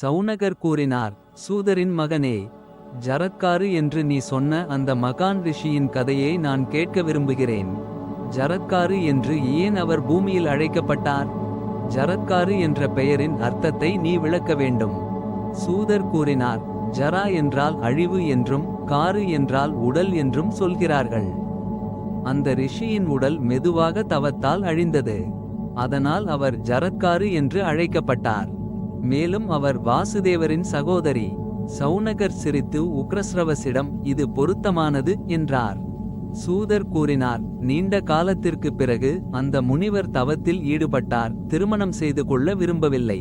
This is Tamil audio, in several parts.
சவுனகர் கூறினார் சூதரின் மகனே ஜரத்காரு என்று நீ சொன்ன அந்த மகான் ரிஷியின் கதையை நான் கேட்க விரும்புகிறேன். ஜரத்காரு என்று ஏன் அவர் பூமியில் அழைக்கப்பட்டார்? ஜரத்காரு என்ற பெயரின் அர்த்தத்தை நீ விளக்க வேண்டும். சூதர் கூறினார் ஜரா என்றால் அழிவு என்றும் காரு என்றால் உடல் என்றும் சொல்கிறார்கள். அந்த ரிஷியின் உடல் மெதுவாக தவத்தால் அழிந்தது. அதனால் அவர் ஜரத்காரு என்று அழைக்கப்பட்டார். மேலும் அவர் வாசுதேவரின் சகோதரி சவுனகர் சிரித்து உக்ரஸ்ரவசிடம் இது பொருத்தமானது என்றார். சூதர் கூறினார் நீண்ட காலத்திற்கு பிறகு அந்த முனிவர் தவத்தில் ஈடுபட்டார் திருமணம் செய்து கொள்ள விரும்பவில்லை.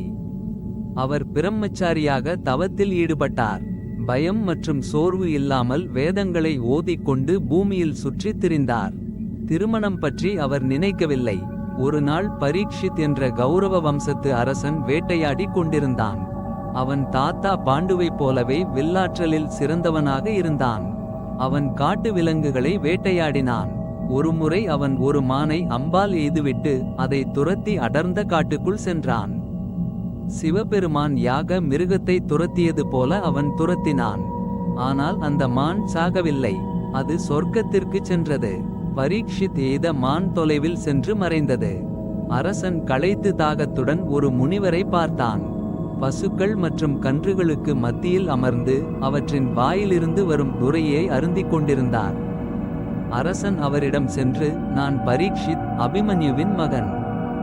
அவர் பிரம்மச்சாரியாக தவத்தில் ஈடுபட்டார். பயம் மற்றும் சோர்வு இல்லாமல் வேதங்களை ஓதிக்கொண்டு பூமியில் சுற்றித் திரிந்தார். திருமணம் பற்றி அவர் நினைக்கவில்லை. ஒரு நாள் பரீட்சித் என்ற கௌரவ வம்சத்து அரசன் வேட்டையாடி கொண்டிருந்தான். அவன் தாத்தா பாண்டுவைப் போலவே வில்லாற்றலில் சிறந்தவனாக இருந்தான். அவன் காட்டு விலங்குகளை வேட்டையாடினான். ஒருமுறை அவன் ஒரு மானை அம்பால் எய்துவிட்டு அதை துரத்தி அடர்ந்த காட்டுக்குள் சென்றான். சிவபெருமான் யாக மிருகத்தை துரத்தியது போல அவன் துரத்தினான். ஆனால் அந்த மான் சாகவில்லை. அது சொர்க்கத்திற்கு சென்றது. பரீட்சித் எய்த மான் தொலைவில் சென்று மறைந்தது. அரசன் களைத்து தாகத்துடன் ஒரு முனிவரை பார்த்தான். பசுக்கள் மற்றும் கன்றுகளுக்கு மத்தியில் அமர்ந்து அவற்றின் வாயிலிருந்து வரும் துரையை அருந்திக் கொண்டிருந்தார். அரசன் அவரிடம் சென்று நான் பரீட்சித் அபிமன்யுவின் மகன்.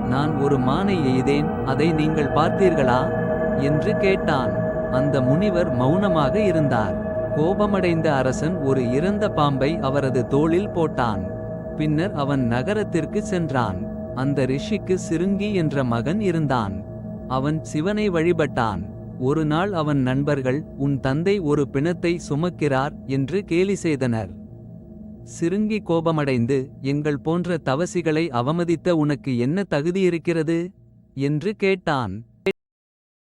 நான் ஒரு மானை எய்தேன் அதை நீங்கள் பார்த்தீர்களா? என்று கேட்டான். அந்த முனிவர் மௌனமாக இருந்தார். கோபமடைந்த அரசன் ஒரு இறந்த பாம்பை அவரது தோளில் போட்டான். பின்னர் அவன் நகரத்திற்கு சென்றான். அந்த ரிஷிக்கு சிருங்கி என்ற மகன் இருந்தான். அவன் சிவனை வழிபட்டான். ஒரு நாள் அவன் நண்பர்கள் உன் தந்தை ஒரு பிணத்தை சுமக்கிறார் என்று கேலி செய்தனர். சிருங்கி கோபமடைந்து எங்கள் போன்ற தவசிகளை அவமதித்த உனக்கு என்ன தகுதி இருக்கிறது? என்று கேட்டான்.